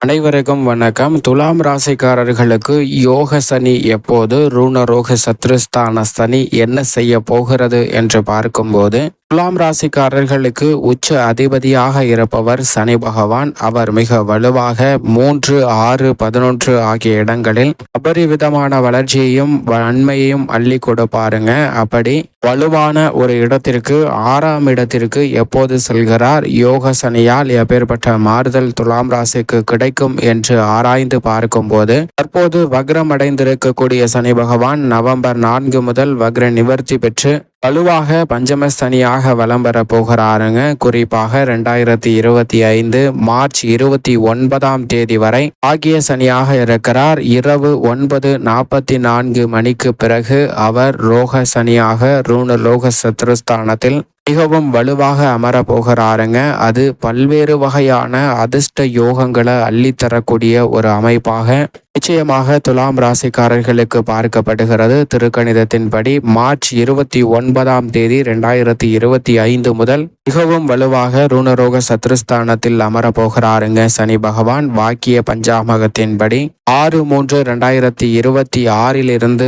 அனைவருக்கும் வணக்கம். துலாம் ராசிக்காரர்களுக்கு யோக சனி எப்போது? ரூணரோக சத்ருஸ்தான சனி என்ன செய்ய போகிறது என்று பார்க்கும்போது துலாம் ராசிக்காரர்களுக்கு உச்ச அதிபதியாக இருப்பவர் சனி பகவான். அவர் மிக வலுவாக மூன்று ஆறு பதினொன்று ஆகிய இடங்களில் அபரிவிதமான வளர்ச்சியையும் நன்மையையும் அள்ளி கொடுப்பாருங்க அப்படி வலுவான ஒரு இடத்திற்கு ஆறாம் இடத்திற்கு எப்போது செல்கிறார்? யோக சனியால் எப்பேற்பட்ட மாறுதல் துலாம் ராசிக்கு கிடைக்கும் என்று ஆராய்ந்து பார்க்கும்போது தற்போது வக்ரம் அடைந்திருக்கக்கூடிய சனி பகவான் நவம்பர் நான்கு முதல் வக்ர நிவர்த்தி பெற்று வலுவாக பஞ்சமஸ்தனியாக வலம் பெற போகிறாருங்க. குறிப்பாக ரெண்டாயிரத்தி இருபத்தி ஐந்து மார்ச் இருபத்தி ஒன்பதாம் தேதி வரை ஆகிய சனியாக இருக்கிறார். இரவு ஒன்பது நாற்பத்தி நான்கு மணிக்கு பிறகு அவர் ரோக சனியாக ரூண லோக சத்ருஸ்தானத்தில் மிகவும் வலுவாக அமர போகிறாருங்க. அது பல்வேறு வகையான அதிர்ஷ்ட யோகங்களை அள்ளித்தரக்கூடிய ஒரு அமைப்பாக நிச்சயமாக துலாம் ராசிக்காரர்களுக்கு பார்க்கப்படுகிறது. திருக்கணிதத்தின்படி மார்ச் இருபத்தி ஒன்பதாம் தேதி இரண்டாயிரத்தி இருபத்தி ஐந்து முதல் மிகவும் வலுவாக ரூணரோக சத்ருஸ்தானத்தில் அமரப் போகிறாருங்க சனி பகவான். வாக்கிய பஞ்சாமகத்தின்படி ஆறு மூன்று ரெண்டாயிரத்தி இருபத்தி ஆறில் இருந்து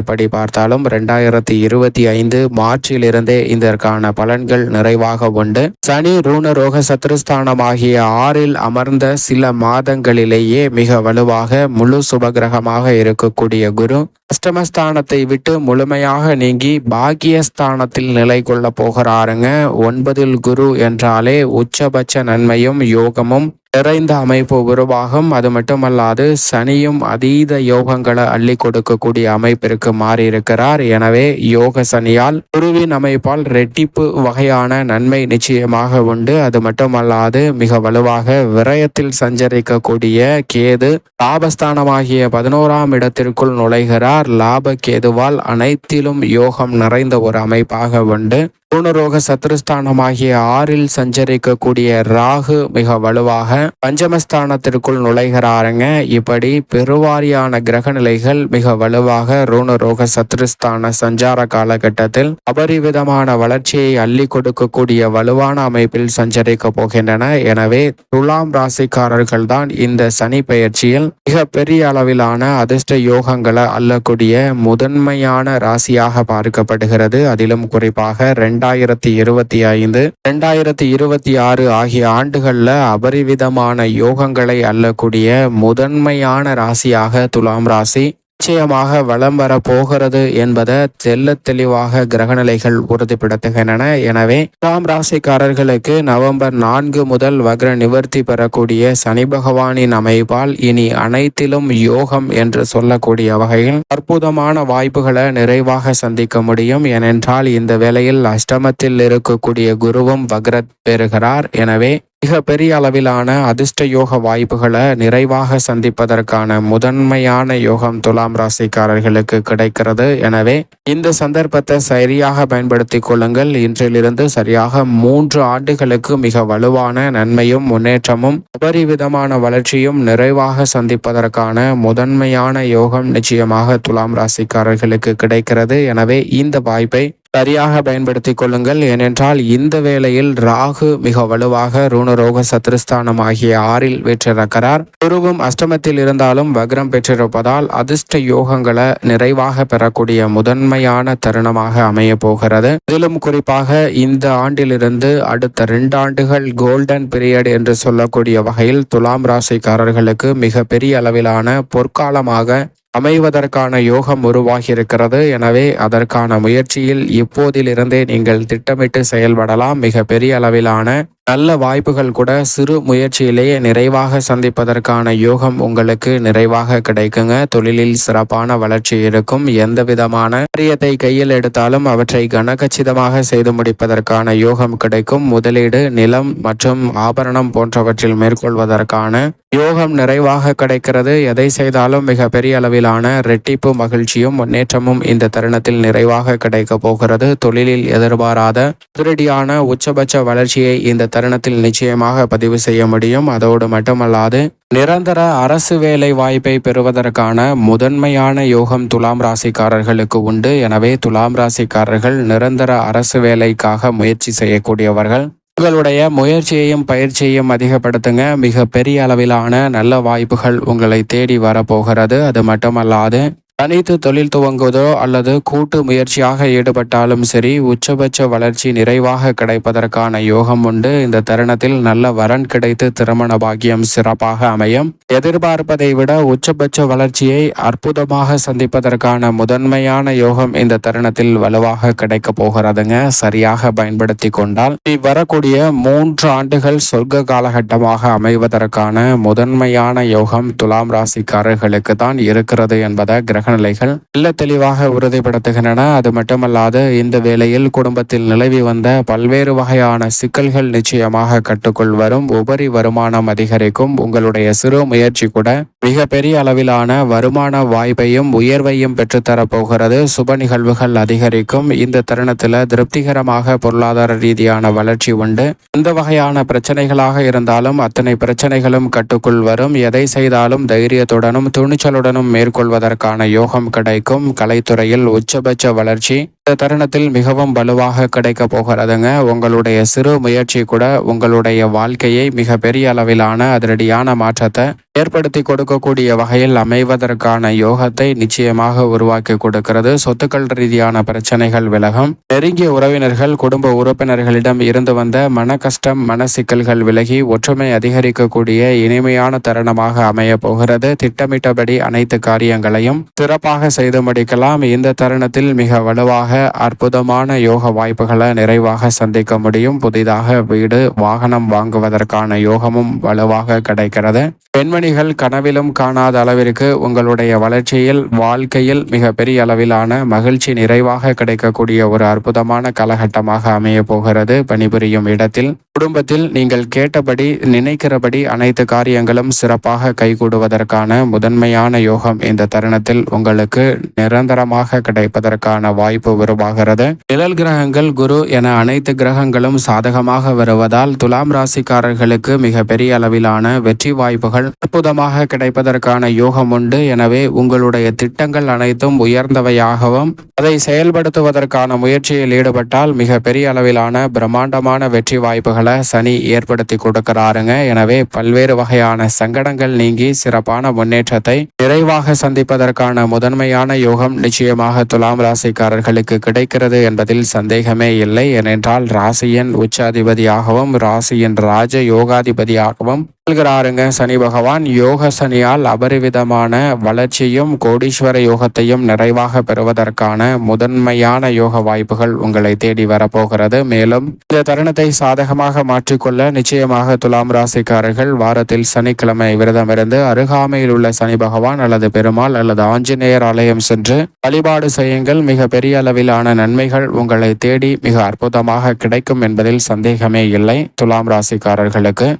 எப்படி பார்த்தாலும் ரெண்டாயிரத்தி இருபத்தி ஐந்து மார்ச்சிலிருந்தே இதற்கான பலன்கள் நிறைவாக உண்டு. சனி ரூணரோக சத்ருஸ்தானமாகிய ஆறில் அமர்ந்த சில மாதங்களிலேயே மிக வலுவாக முழு சுபகிரகமாக இருக்கக்கூடிய குரு அஷ்டமஸ்தானத்தை விட்டு முழுமையாக நீங்கி பாக்கியஸ்தானத்தில் நிலை கொள்ள போகிறாருங்க. ஒன்பதில் குரு என்றாலே உச்சபட்ச நன்மையும் யோகமும் நிறைந்த அமைப்பு உருவாகும். அது மட்டுமல்லாது சனியும் அதீத யோகங்களை அள்ளி கொடுக்கக்கூடிய அமைப்பிற்கு மாறி இருக்கிறார் எனவே யோக சனியால் குருவின் அமைப்பால் ரெட்டிப்பு வகையான நன்மை நிச்சயமாக உண்டு. அது மட்டுமல்லாது மிக வலுவாக விரயத்தில் சஞ்சரிக்கக்கூடிய கேது லாபஸ்தானமாகிய பதினோராம் இடத்திற்குள் நுழைகிறார். லாப கேதுவால் அனைத்திலும் யோகம் நிறைந்த ஒரு அமைப்பாக உண்டு. பூணரோக சத்ருஸ்தானமாகிய ஆறில் சஞ்சரிக்கக்கூடிய ராகு மிக வலுவாக பஞ்சமஸ்தானத்திற்குள் நுழைகிறாருங்க. இப்படி பெருவாரியான கிரக நிலைகள் மிக வலுவாக ரூணரோக சத்ருஸ்தான சஞ்சார காலகட்டத்தில் அபரிவிதமான வளர்ச்சியை அள்ளி கொடுக்கக்கூடிய வலுவான அமைப்பில் சஞ்சரிக்க போகின்றன. எனவே துலாம் ராசிக்காரர்கள் தான் இந்த சனி பயிற்சியில் மிக பெரிய அளவிலான அதிர்ஷ்ட யோகங்களை அள்ளக்கூடிய முதன்மையான ராசியாக பார்க்கப்படுகிறது. அதிலும் குறிப்பாக ரெண்டு ரெண்டாயிரத்தி இருபத்தி ஐந்து. ரெண்டாயிரத்தி இருபத்தி ஆறு ஆகிய ஆண்டுகள்ல அபரிவிதமான யோகங்களை அல்லக்கூடிய முதன்மையான ராசியாக துலாம் ராசி நிச்சயமாக வளம் வர போகிறது என்பதை தெல்ல தெளிவாக கிரகநிலைகள் உறுதிப்படுத்துகின்றன. எனவே துலாம் ராசிக்காரர்களுக்கு நவம்பர் நான்கு முதல் வக்ர நிவர்த்தி பெறக்கூடிய சனி பகவானின் அமைப்பால் இனி அனைத்திலும் யோகம் என்று சொல்லக்கூடிய வகையில் அற்புதமான வாய்ப்புகளை நிறைவாக சந்திக்க முடியும். ஏனென்றால் இந்த வேளையில் அஷ்டமத்தில் இருக்கக்கூடிய குருவும் வக்ரத் பெறுகிறார். எனவே மிக பெரிய அளவிலான அதிர்ஷ்ட யோக வாய்ப்புகளை நிறைவாக சந்திப்பதற்கான முதன்மையான யோகம் துலாம் ராசிக்காரர்களுக்கு கிடைக்கிறது. எனவே இந்த சந்தர்ப்பத்தை சரியாக பயன்படுத்திக் கொள்ளுங்கள். இன்றிலிருந்து சரியாக மூன்று ஆண்டுகளுக்கு மிக வலுவான நன்மையும் முன்னேற்றமும் அபரிவிதமான வளர்ச்சியும் நிறைவாக சந்திப்பதற்கான முதன்மையான யோகம் நிச்சயமாக துலாம் ராசிக்காரர்களுக்கு கிடைக்கிறது. எனவே இந்த வாய்ப்பை சரியாக பயன்படுத்திக் கொள்ளுங்கள். ஏனென்றால் இந்த வேளையில் ராகு மிக வலுவாக ரூணரோக சத்ருஸ்தானம் ஆகிய ஆறில் வெற்றிருக்கிறார். குருவும் அஷ்டமத்தில் இருந்தாலும் வக்ரம் பெற்றிருப்பதால் அதிர்ஷ்ட யோகங்களை நிறைவாக பெறக்கூடிய முதன்மையான தருணமாக அமைய போகிறது. இதிலும் குறிப்பாக இந்த ஆண்டிலிருந்து அடுத்த ரெண்டு ஆண்டுகள் கோல்டன் பீரியட் என்று சொல்லக்கூடிய வகையில் துலாம் ராசிக்காரர்களுக்கு மிக பெரிய அளவிலான பொற்காலமாக அமைவதற்கான யோகம் உருவாகியிருக்கிறது. எனவே அதற்கான முயற்சியில் இப்போதிலிருந்தே நீங்கள் திட்டமிட்டு செயல்படலாம். மிக பெரிய அளவிலான நல்ல வாய்ப்புகள் கூட சிறு முயற்சியிலேயே நிறைவாக சந்திப்பதற்கான யோகம் உங்களுக்கு நிறைவாக கிடைக்குங்க. தொழிலில் சிறப்பான வளர்ச்சி இருக்கும். எந்த விதமான காரியத்தை கையில் எடுத்தாலும் அவற்றை கனகச்சிதமாக செய்து முடிப்பதற்கான யோகம் கிடைக்கும். முதலீடு நிலம் மற்றும் ஆபரணம் போன்றவற்றில் மேற்கொள்வதற்கான யோகம் நிறைவாக கிடைக்கிறது. எதை செய்தாலும் மிக பெரிய அளவிலான ரெட்டிப்பு மகிழ்ச்சியும் முன்னேற்றமும் இந்த தருணத்தில் நிறைவாக கிடைக்க போகிறது. தொழிலில் எதிர்பாராத அதிரடியான உச்சபட்ச வளர்ச்சியை இந்த தருணத்தில் நிச்சயமாக பதிவு செய்ய முடியும். அதோடு மட்டுமல்லாது நிரந்தர அரசு வேலை வாய்ப்பை பெறுவதற்கான முதன்மையான யோகம் துலாம் ராசிக்காரர்களுக்கு உண்டு. எனவே துலாம் ராசிக்காரர்கள் நிரந்தர அரசு வேலைக்காக முயற்சி செய்யக்கூடியவர்கள். உங்களுடைய முயற்சியையும் பயிற்சியையும் அதிகப்படுத்துங்க. மிக பெரிய அளவிலான நல்ல வாய்ப்புகள் உங்களை தேடி வரப்போகிறது. அது மட்டுமல்லாது தனித்து தொழில் துவங்குவதோ அல்லது கூட்டு முயற்சியாக ஈடுபட்டாலும் சரி உச்சபட்ச வளர்ச்சி நிறைவாக கிடைப்பதற்கான யோகம் உண்டு. இந்த தருணத்தில் நல்ல வரன் கிடைத்து திருமண பாக்கியம் சிறப்பாக அமையும். எதிர்பார்ப்பதை விட உச்சபட்ச வளர்ச்சியை அற்புதமாக சந்திப்பதற்கான முதன்மையான யோகம் இந்த தருணத்தில் வலுவாக கிடைக்க போகிறதுங்க. சரியாக பயன்படுத்தி கொண்டால் வரக்கூடிய மூன்று ஆண்டுகள் சொர்க்க காலகட்டமாக அமைவதற்கான முதன்மையான யோகம் துலாம் ராசிக்காரர்களுக்கு தான் இருக்கிறது என்பதை கிரக நிலைகள் நல்ல தெளிவாக உறுதிப்படுத்துகின்றன. அது மட்டுமல்லாது இந்த வேளையில் குடும்பத்தில் நிலவி வந்த பல்வேறு வகையான சிக்கல்கள் நிச்சயமாக கட்டுக்குள் வரும். உபரி வருமானம் அதிகரிக்கும். உங்களுடைய சிறு முயற்சி கூட மிக பெரிய அளவிலான வருமான வாய்ப்பையும் உயர்வையும் பெற்றுத்தரப் போகிறது. சுப நிகழ்வுகள் அதிகரிக்கும். இந்த தருணத்தில் திருப்திகரமாக பொருளாதார ரீதியான வளர்ச்சி உண்டு. எந்த வகையான பிரச்சனைகளாக இருந்தாலும் அத்தனை பிரச்சனைகளும் கட்டுக்குள் வரும். எதை செய்தாலும் தைரியத்துடனும் துணிச்சலுடனும் மேற்கொள்வதற்கான யோகம் கிடைக்கும். கலைத்துறையில் உச்சபட்ச வளர்ச்சி. இந்த தருணத்தில் மிகவும் வலுவாக கிடைக்க போகிறதுங்க. உங்களுடைய சிறு முயற்சி கூட உங்களுடைய வாழ்க்கையை மிக பெரிய அளவிலான அதிரடியான மாற்றத்தை ஏற்படுத்தி கொடுக்கக்கூடிய வகையில் அமைவதற்கான யோகத்தை நிச்சயமாக உருவாக்கி கொடுக்கிறது. சொத்துக்கள் ரீதியான பிரச்சனைகள் விலகும். நெருங்கிய உறவினர்கள் குடும்ப உறுப்பினர்களிடம் இருந்து வந்த மன கஷ்டம் மன சிக்கல்கள் விலகி ஒற்றுமை அதிகரிக்கக்கூடிய இனிமையான தருணமாக அமைய போகிறது. திட்டமிட்டபடி அனைத்து காரியங்களையும் சிறப்பாக செய்து முடிக்கலாம். இந்த தருணத்தில் மிக வலுவாக அற்புதமான யோக வாய்ப்புகளை நிறைவாக சந்திக்க முடியும். புதிதாக வீடு வாகனம் வாங்குவதற்கான யோகமும் வலுவாக கிடைக்கிறது. பெண்மணி பெண்மணிகள் கனவிலும் காணாத அளவிற்கு உங்களுடைய வளர்ச்சியில் வாழ்க்கையில் மிக பெரிய அளவிலான மகிழ்ச்சி நிறைவாக கிடைக்கக்கூடிய ஒரு அற்புதமான காலகட்டமாக அமைய போகிறது. பணிபுரியும் இடத்தில் குடும்பத்தில் நீங்கள் கேட்டபடி நினைக்கிறபடி அனைத்து காரியங்களும் சிறப்பாக கைகூடுவதற்கான முதன்மையான யோகம் இந்த தருணத்தில் உங்களுக்கு நிரந்தரமாக கிடைப்பதற்கான வாய்ப்பு உருவாகிறது. நிழல் கிரகங்கள் குரு என அனைத்து கிரகங்களும் சாதகமாக வருவதால் துலாம் ராசிக்காரர்களுக்கு மிக பெரிய அளவிலான வெற்றி வாய்ப்புகள் அற்புதமாக கிடைப்பதற்கான யோகம் உண்டு. எனவே உங்களுடைய திட்டங்கள் அனைத்தும் உயர்ந்தவையாகவும் அதை செயல்படுத்துவதற்கான முயற்சியில் ஈடுபட்டால் மிக பெரிய அளவிலான பிரம்மாண்டமான வெற்றி வாய்ப்புகளை சனி ஏற்படுத்தி கொடுக்கிறாருங்க. எனவே பல்வேறு வகையான சங்கடங்கள் நீங்கி சிறப்பான முன்னேற்றத்தை நிறைவாக சந்திப்பதற்கான முதன்மையான யோகம் நிச்சயமாக துலாம் ராசிக்காரர்களுக்கு கிடைக்கிறது என்பதில் சந்தேகமே இல்லை. ஏனென்றால் ராசியின் உச்சாதிபதியாகவும் ராசியின் ராஜ யோகாதிபதியாகவும் சொல்கிறாருங்க. சனி பகவான் யோக சனியால் அபரிவிதமான வளர்ச்சியும் கோடீஸ்வர யோகத்தையும் நிறைவாக பெறுவதற்கான முதன்மையான யோக வாய்ப்புகள் உங்களை தேடி வரப்போகிறது. மேலும் இந்த தருணத்தை சாதகமாக மாற்றிக்கொள்ள நிச்சயமாக துலாம் ராசிக்காரர்கள் வாரத்தில் சனிக்கிழமை விரதமிருந்து அருகாமையில் உள்ள சனி பகவான் அல்லது பெருமாள் அல்லது ஆஞ்சநேயர் ஆலயம் சென்று வழிபாடு செய்யுங்கள். மிக பெரிய அளவிலான நன்மைகள் உங்களை தேடி மிக அற்புதமாக கிடைக்கும் என்பதில் சந்தேகமே இல்லை. துலாம் ராசிக்காரர்களுக்கு